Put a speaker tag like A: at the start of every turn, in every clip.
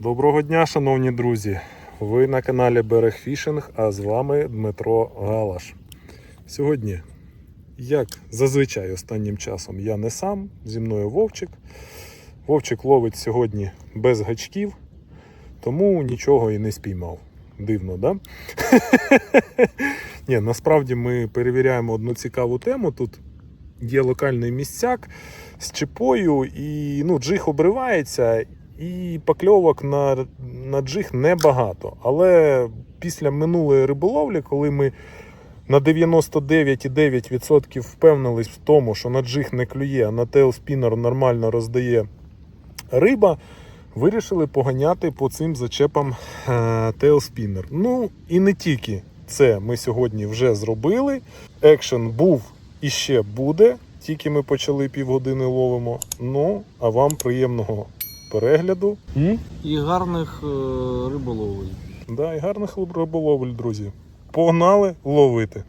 A: Доброго дня, шановні друзі! Ви на каналі Берег Фішинг, а з вами Дмитро Галаш. Сьогодні, як зазвичай останнім часом, я не сам, зі мною Вовчик. Вовчик ловить сьогодні без гачків, тому нічого і не спіймав. Дивно, да? Ні, насправді ми перевіряємо одну цікаву тему. Тут є локальний місцяк з чіпою, і ну, джиг обривається, і покльовок на, на джиг небагато. Але після минулої риболовлі, коли ми на 99,9% впевнились в тому, що на джиг не клює, а на тейлспінер нормально роздає риба, вирішили поганяти по цим зачепам е, тейлспінер. Ну і не тільки це ми сьогодні вже зробили. Екшен був і ще буде. Тільки ми почали півгодини ловимо. Ну, а вам приємного перегляду. І,
B: І гарних е, риболовлень.
A: да, і гарних риболовель, друзі. Погнали ловити.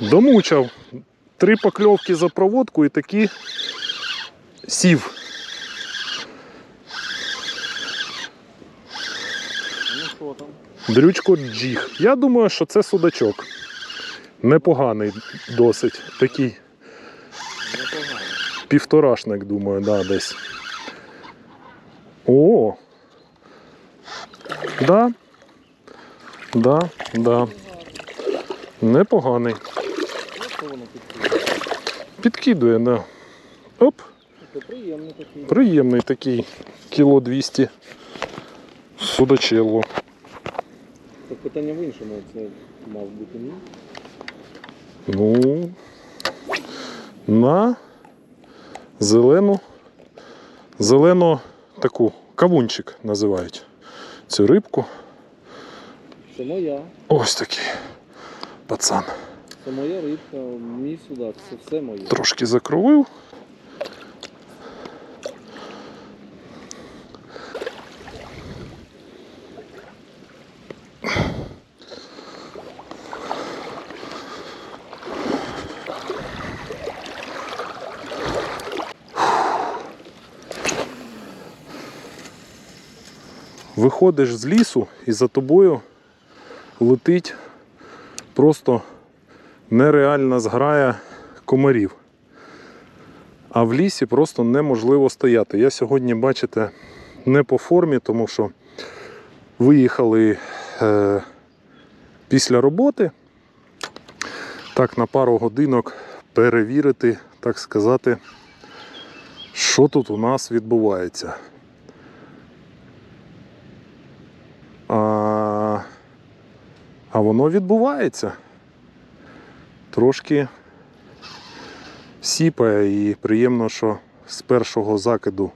A: Домучав. Три покльовки за проводку і такі сів.
B: Ну що там?
A: Дрючко джіг. Я думаю, що це судачок. Непоганий досить. Такий
B: Непогано.
A: півторашник, думаю, да, десь. О! Да. Да, да. Непоганий. Підкидує, да. Оп,
B: приємний такий.
A: приємний такий кіло 200 судачелло.
B: Так питання в іншому, це мав бути ні.
A: Ну, на зелену, зелену таку кавунчик називають цю рибку.
B: Це моя.
A: Ось такий пацан.
B: Це моя рибка, мій судак, це все моє.
A: Трошки закровив. Виходиш з лісу і за тобою летить просто нереальна зграя комарів. А в лісі просто неможливо стояти. Я сьогодні, бачите, не по формі, тому що виїхали е, після роботи. Так, на пару годинок перевірити, так сказати, що тут у нас відбувається. А, а воно відбувається трошки сіпає і приємно, що з першого закиду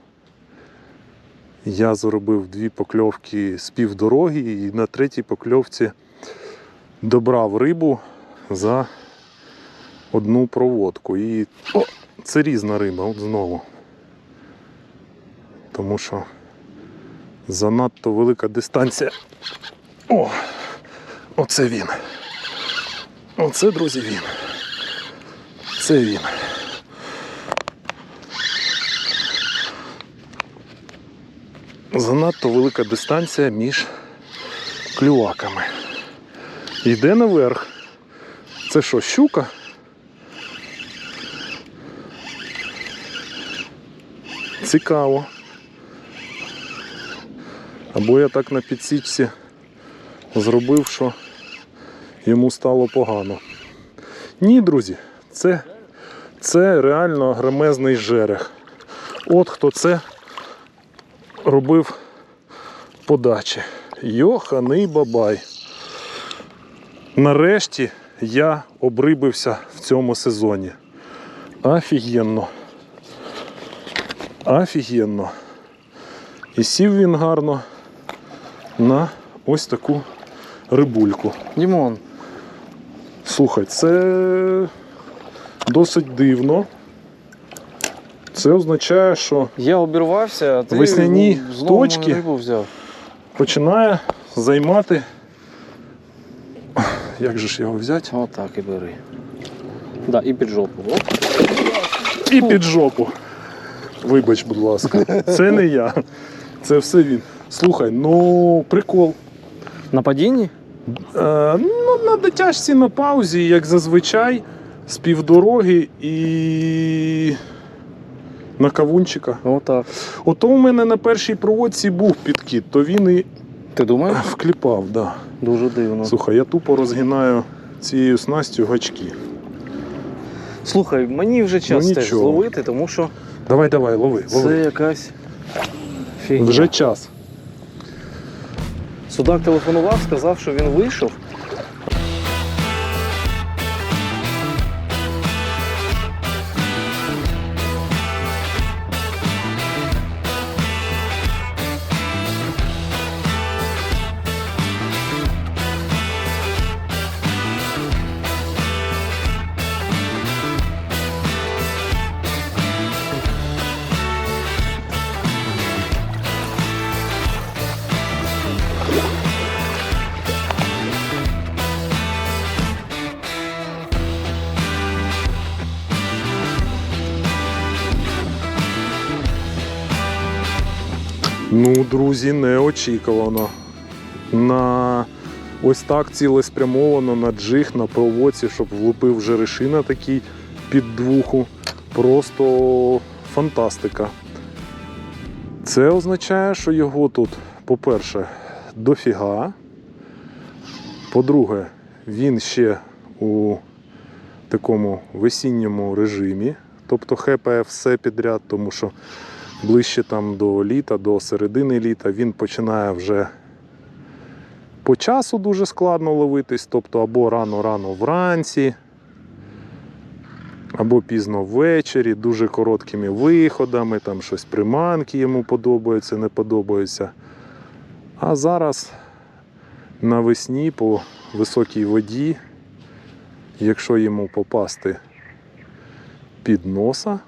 A: я зробив дві покльовки з півдороги і на третій покльовці добрав рибу за одну проводку. І о, це різна риба, от знову. Тому що занадто велика дистанція. О! Оце він. Оце, друзі, він. Це він. Занадто велика дистанція між клюваками. Йде наверх. Це що, щука? Цікаво. Або я так на підсічці зробив, що йому стало погано. Ні, друзі, це, це реально громезний жерех. От хто це робив подачі. Йоханий бабай. Нарешті я обрибився в цьому сезоні. Офігенно. Офігенно. І сів він гарно на ось таку рибульку.
C: Дімон,
A: Слухай, це досить дивно. Це означає, що
C: я обірвався, а ти
A: Весняні
C: знову
A: точки.
C: рибу взяв.
A: починає займати. Як же ж його взяти?
C: Отак і бери. Да, і під жопу. Оп.
A: І під жопу. Вибач, будь ласка, це не я. Це все він. Слухай, ну прикол.
C: На падінні?
A: Е, ну, на дотяжці на паузі, як зазвичай, з півдороги і на кавунчика.
C: Отак.
A: Ото у мене на першій проводці був підкіт, то він і
C: Ти думаєш?
A: вкліпав. Да.
C: Дуже дивно.
A: Слухай, я тупо розгинаю цією снастю гачки.
C: Слухай, мені вже час
A: Ну,
C: теж
A: нічого.
C: зловити, тому що
A: Давай, давай, лови,
C: це якась фігня.
A: Вже час.
C: Судак телефонував, сказав, що він вийшов.
A: Друзі, неочікувано. На ось так цілеспрямовано на джиг, на проводці, щоб влупив жерешина такий під двуху. Просто фантастика. Це означає, що його тут, по-перше, дофіга. По-друге, він ще у такому весінньому режимі, тобто хепає все підряд, тому що ближче там до літа, до середини літа, він починає вже по часу дуже складно ловитись, тобто або рано-рано вранці, або пізно ввечері, дуже короткими виходами, там щось приманки йому подобаються, не подобаються. А зараз навесні по високій воді, якщо йому попасти під носа,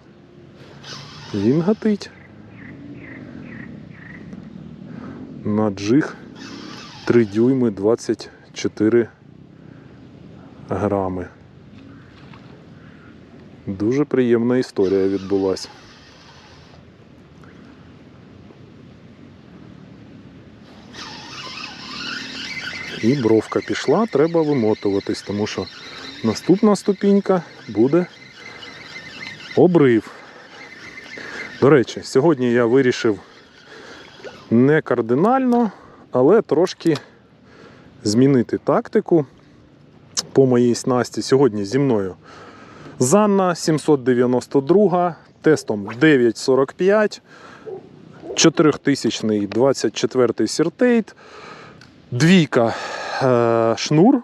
A: він гатить. На джиг 3 дюйми 24 грами. Дуже приємна історія відбулася. І бровка пішла, треба вимотуватись, тому що наступна ступінька буде обрив. До речі, сьогодні я вирішив не кардинально, але трошки змінити тактику по моїй снасті. Сьогодні зі мною Занна 792, тестом 945, 4000 24 сіртейт, двійка е, шнур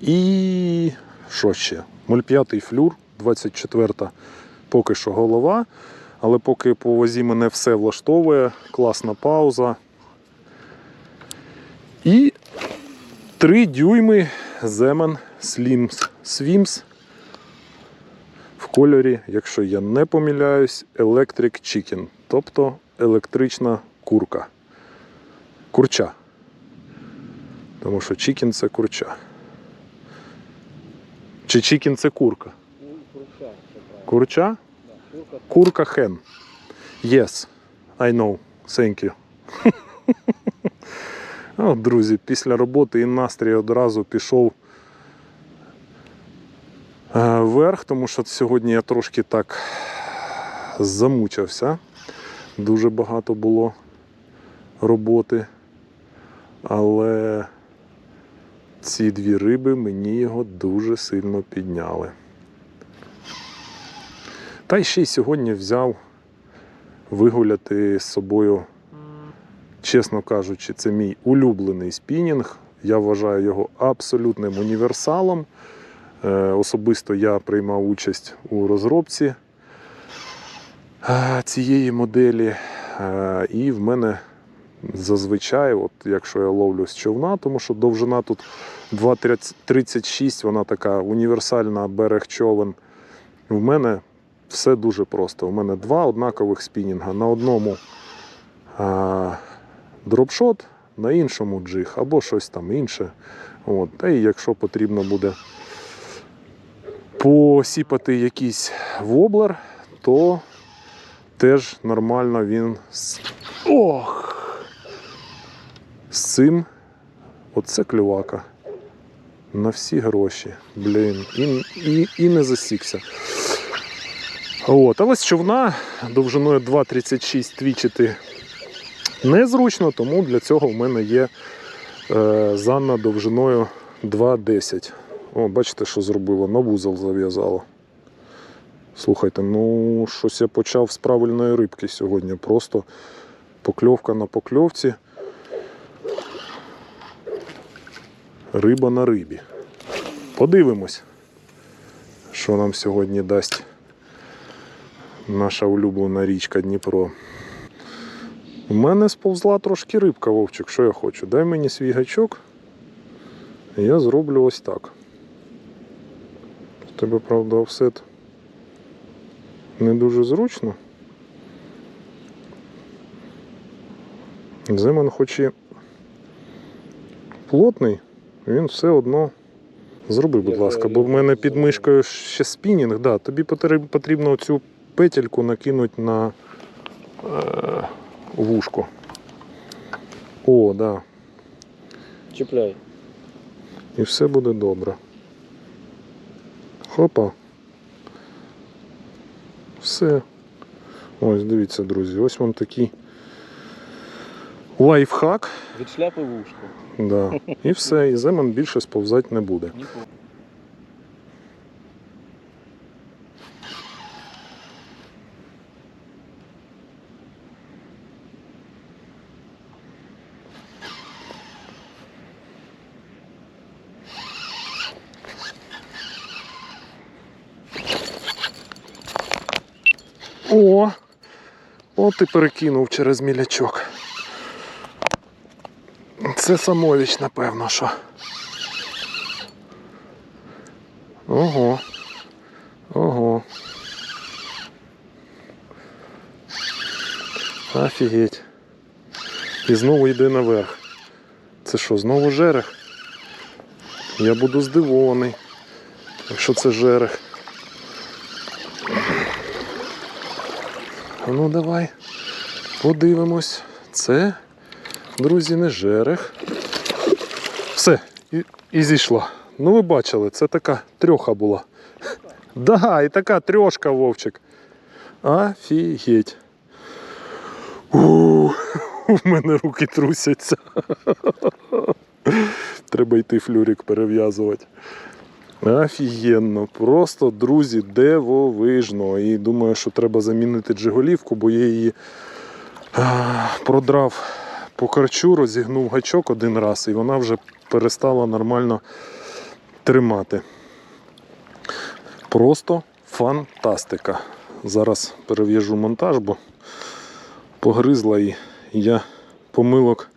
A: і що ще? 0,5 флюр, 24 поки що голова. Але поки по вазі мене все влаштовує, класна пауза. І 3 дюйми Zeman Slims Swims в кольорі, якщо я не помиляюсь, Electric Chicken, тобто електрична курка. Курча. Тому що chicken це курча. Чи chicken це курка?
B: Ну, курча, курка
A: хен. Yes, I know. Thank you. От, друзі, після роботи і настрій одразу пішов е, вверх, тому що сьогодні я трошки так замучився. Дуже багато було роботи. Але ці дві риби мені його дуже сильно підняли. Та ще й сьогодні взяв вигуляти з собою, чесно кажучи, це мій улюблений спінінг. Я вважаю його абсолютним універсалом. Е, Особисто я приймав участь у розробці е, цієї моделі. Е, І в мене зазвичай, от якщо я ловлю з човна, тому що довжина тут 2,36, вона така універсальна берег човен. В мене все дуже просто. У мене два однакових спінінга. На одному а, дропшот, на іншому джиг або щось там інше. От. Та і якщо потрібно буде посіпати якийсь воблер, то теж нормально він. Ох! З цим оце клювака. На всі гроші. Блін. І, і, і не засікся. От, але з човна довжиною 2,36 твічити незручно, тому для цього в мене є е, занна довжиною 2,10. О, бачите, що зробило? На вузол зав'язало. Слухайте, ну щось я почав з правильної рибки сьогодні. Просто покльовка на покльовці. Риба на рибі. Подивимось, що нам сьогодні дасть наша улюблена річка Дніпро. У мене сповзла трошки рибка, Вовчик, що я хочу. Дай мені свій гачок. і Я зроблю ось так. У тебе, правда, офсет не дуже зручно. Зиман хоч і плотний, він все одно зроби, будь ласка, бо в мене під мишкою ще спінінг. Да, тобі потрібно цю петельку накинути на е, вушко. О, да.
B: Чіпляй.
A: І все буде добре. Хопа. Все. Ось, дивіться, друзі, ось вам такий лайфхак.
B: Від шляпи вушко.
A: Да. І все, і земан більше сповзати не буде. О! От і перекинув через мілячок. Це самовіч, напевно, що. Ого. Ого. Офігеть. І знову йде наверх. Це що, знову жерех? Я буду здивований, якщо це жерех. Ну давай подивимось. Це, друзі, не жерех. Все, і, і зійшла. Ну ви бачили, це така трьоха була. Да, і така трьошка, Вовчик. Офігеть. У, мене руки трусяться. Треба йти флюрик перев'язувати. Офігенно, просто, друзі, дивовижно. І думаю, що треба замінити джиголівку, бо я її продрав по карчу, розігнув гачок один раз, і вона вже перестала нормально тримати. Просто фантастика. Зараз перев'яжу монтаж, бо погризла і я помилок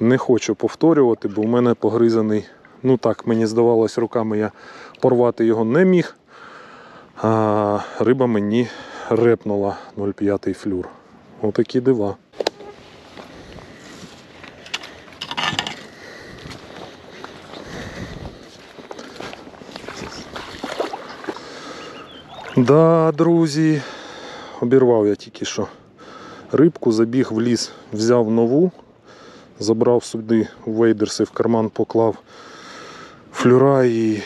A: не хочу повторювати, бо в мене погризаний. Ну так, мені здавалось, руками я порвати його не міг. А риба мені репнула 0,5 флюр. Отакі дива. Да, друзі, обірвав я тільки що рибку, забіг в ліс, взяв нову, забрав сюди вейдерси в карман, поклав флюра і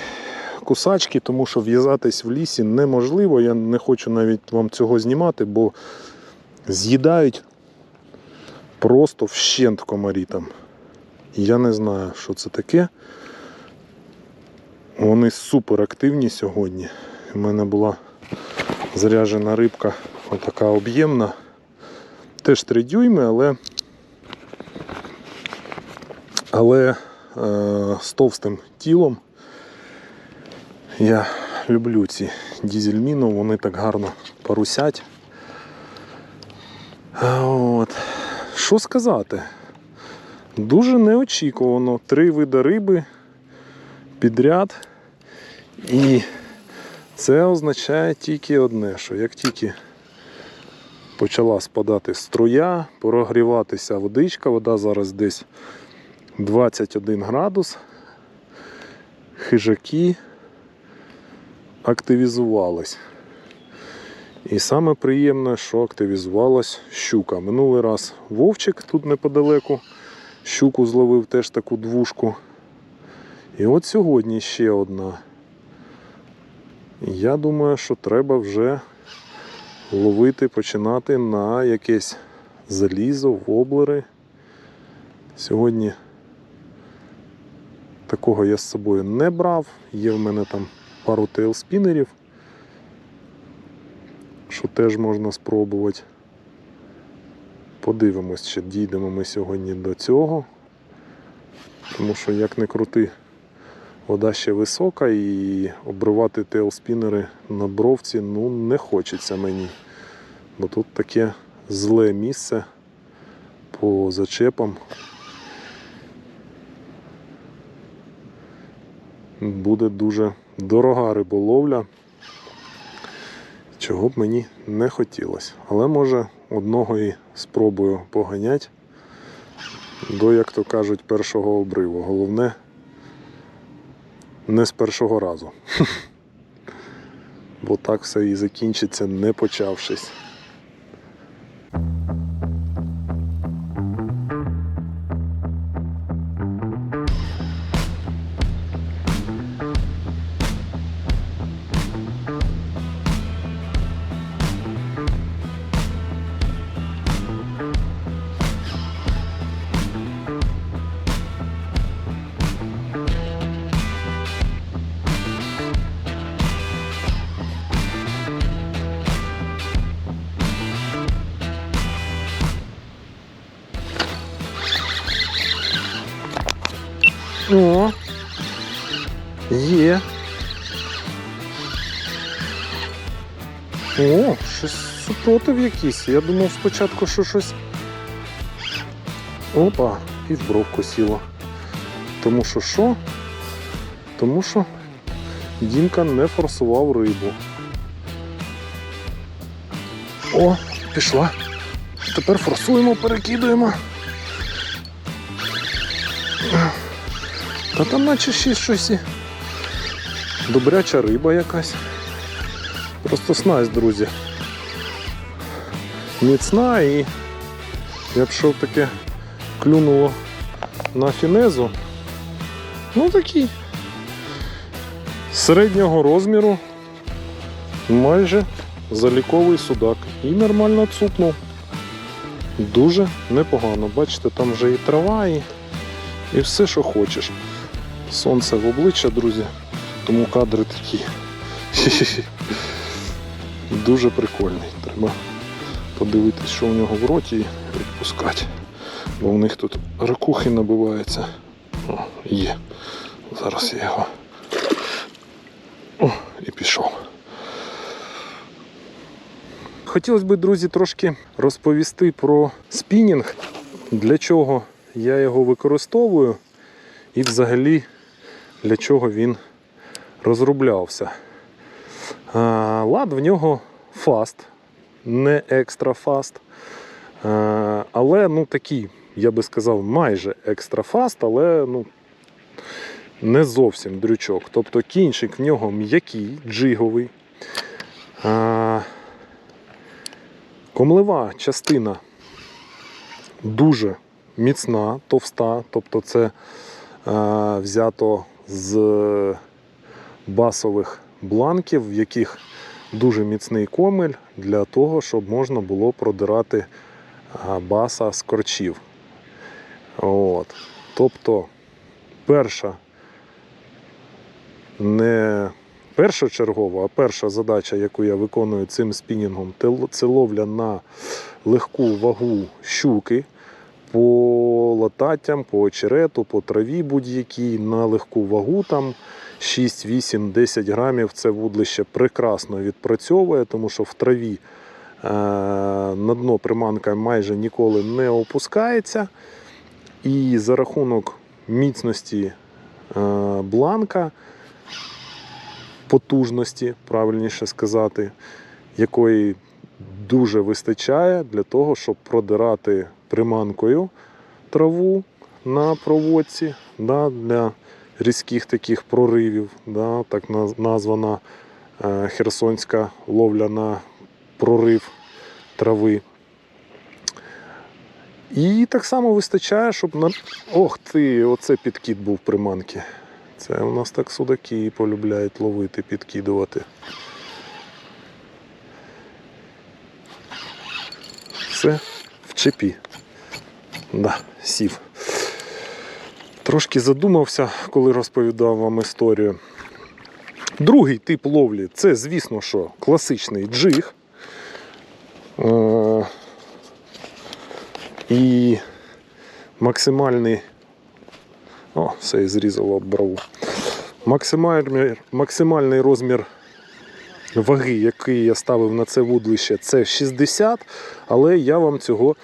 A: кусачки, тому що в'язатись в лісі неможливо. Я не хочу навіть вам цього знімати, бо з'їдають просто вщент комарі там. Я не знаю, що це таке. Вони супер активні сьогодні. У мене була заряджена рибка, отака об'ємна. Теж 3 дюйми, але, але з товстим тілом. Я люблю ці дізельміну, вони так гарно парусять. От. Що сказати? Дуже неочікувано. Три види риби підряд. І це означає тільки одне, що як тільки почала спадати струя, прогріватися водичка, вода зараз десь 21 градус, хижаки активізувались. І саме приємне, що активізувалась щука. Минулий раз вовчик тут неподалеку. Щуку зловив теж таку двушку. І от сьогодні ще одна. Я думаю, що треба вже ловити, починати на якесь залізо, воблери. Сьогодні такого я з собою не брав. Є в мене там пару тейлспінерів, що теж можна спробувати. Подивимось, чи дійдемо ми сьогодні до цього. Тому що як не крути, вода ще висока і обривати тейлспінери на бровці ну, не хочеться мені. Бо тут таке зле місце по зачепам. Буде дуже дорога риболовля, чого б мені не хотілося. Але може одного і спробую поганяти до, як то кажуть, першого обриву. Головне не з першого разу. Бо так все і закінчиться, не почавшись. О, є. О, щось супротив якийсь. Я думав спочатку, що щось. Опа, і в бровку сіло. Тому що що? Тому що Дімка не форсував рибу. О, пішла. Тепер форсуємо, перекидуємо. Та там наче ще щось. Добряча риба якась. Просто снасть, друзі. Міцна і якщо таке клюнуло на фінезу, ну такий середнього розміру, майже заліковий судак. І нормально цупнув. Дуже непогано. Бачите, там вже і трава, і, і все, що хочеш. Сонце в обличчя, друзі, тому кадри такі. Дуже прикольний. Треба подивитись, що у нього в роті і відпускати. Бо у них тут ракухи набиваються. О, є. Зараз я його. О, і пішов. Хотілося б, друзі, трошки розповісти про спінінг, для чого я його використовую і взагалі для чого він розроблявся. Лад в нього фаст, не екстра фаст. Але ну такий, я би сказав, майже екстра фаст, але ну, не зовсім дрючок. Тобто кінчик в нього м'який, джиговий. Комлева частина дуже міцна, товста, тобто це е, взято з басових бланків, в яких дуже міцний комель для того, щоб можна було продирати е, баса з корчів. От. Тобто перша не першочергова, а перша задача, яку я виконую цим спінінгом, це ловля на легку вагу щуки. По лататтям, по очерету, по траві будь-якій, на легку вагу там 6, 8, 10 грамів це вудлище прекрасно відпрацьовує, тому що в траві е, на дно приманка майже ніколи не опускається. І за рахунок міцності е, бланка, потужності, правильніше сказати, якої дуже вистачає для того, щоб продирати приманкою траву на проводці да, для різких таких проривів. Да, так названа е, херсонська ловля на прорив трави. І так само вистачає, щоб на. Ох ти, оце підкид був приманки. Це у нас так судаки полюбляють ловити, підкидувати. Все чепі. Да, сів. Трошки задумався, коли розповідав вам історію. Другий тип ловлі це, звісно, що класичний джиг. Е, І максимальний. О, все і зрізало об браву. Максимальний, максимальний розмір ваги, який я ставив на це вудлище, це 60, але я вам цього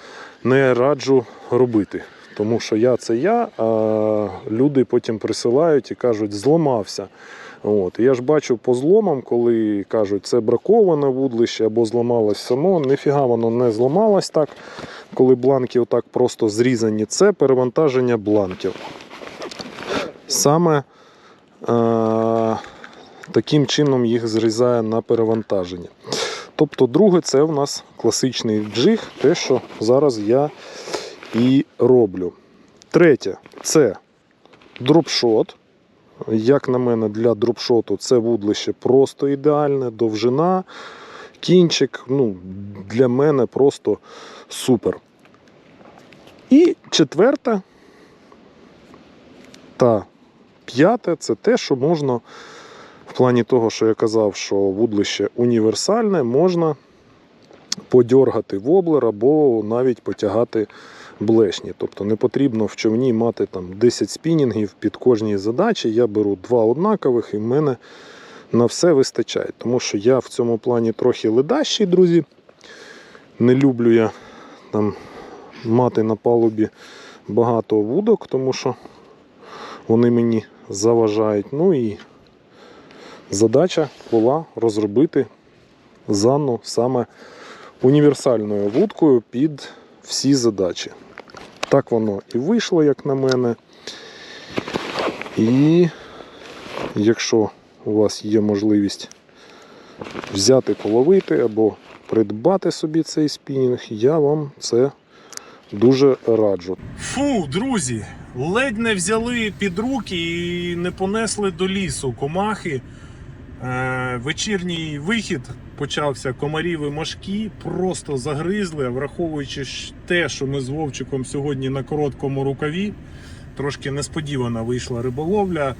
A: не раджу робити. Тому що я це я, а люди потім присилають і кажуть, зламався. От. Я ж бачу по зломам, коли кажуть, це браковане вудлище або зламалось само. Ніфіга воно не зламалось так, коли бланки отак просто зрізані. Це перевантаження бланків. Саме е- таким чином їх зрізає на перевантаження. Тобто, друге, це в нас класичний джиг, те, що зараз я і роблю. Третє це дропшот. Як на мене, для дропшоту це вудлище просто ідеальне, довжина, кінчик. Ну, для мене просто супер. І четверте та п'яте це те, що можна, плані того, що я казав, що вудлище універсальне, можна подьоргати воблер або навіть потягати блешні. Тобто не потрібно в човні мати там 10 спінінгів під кожній задачі. Я беру два однакових і в мене на все вистачає. Тому що я в цьому плані трохи ледащий, друзі. Не люблю я там мати на палубі багато вудок, тому що вони мені заважають. Ну і задача була розробити Занну саме універсальною вудкою під всі задачі. Так воно і вийшло, як на мене. І якщо у вас є можливість взяти, половити або придбати собі цей спінінг, я вам це дуже раджу. Фу, друзі, ледь не взяли під руки і не понесли до лісу комахи. Е, вечірній вихід почався комарів і мошки, просто загризли, враховуючи те, що ми з Вовчиком сьогодні на короткому рукаві, трошки несподівана вийшла риболовля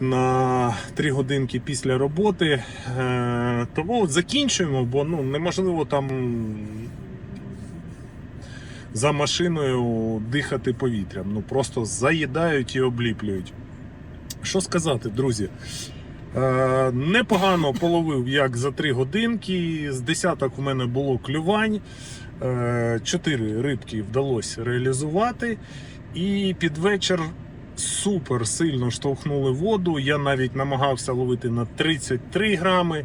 A: на 3 годинки після роботи. Е, тому от закінчуємо, бо ну, неможливо там за машиною дихати повітрям. Ну просто заїдають і обліплюють. Що сказати, друзі? Е, Непогано половив як за 3 годинки. З десяток у мене було клювань. Е, Чотири рибки вдалося реалізувати. І під вечір супер сильно штовхнули воду. Я навіть намагався ловити на 33 грами.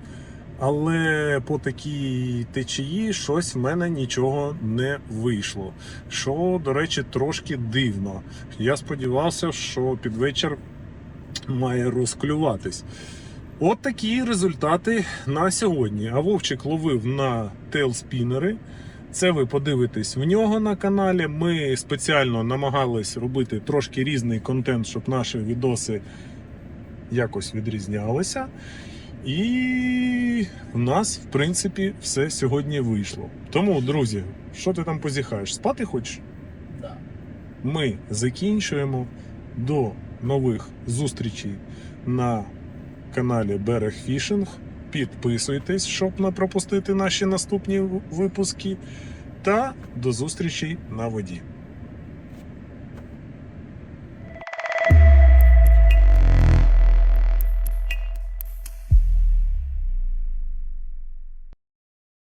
A: Але по такій течії щось в мене нічого не вийшло. Що, до речі, трошки дивно. Я сподівався, що під вечір має розклюватись. От такі результати на сьогодні. А Вовчик ловив на тейлспінери. Це ви подивитесь в нього на каналі. Ми спеціально намагались робити трошки різний контент, щоб наші відоси якось відрізнялися. І в нас, в принципі, все сьогодні вийшло. Тому, друзі, що ти там позіхаєш? Спати хочеш?
C: Да.
A: Ми закінчуємо. До нових зустрічей на каналі Берег Фішинг. Підписуйтесь, щоб не пропустити наші наступні випуски. Та до зустрічі на воді.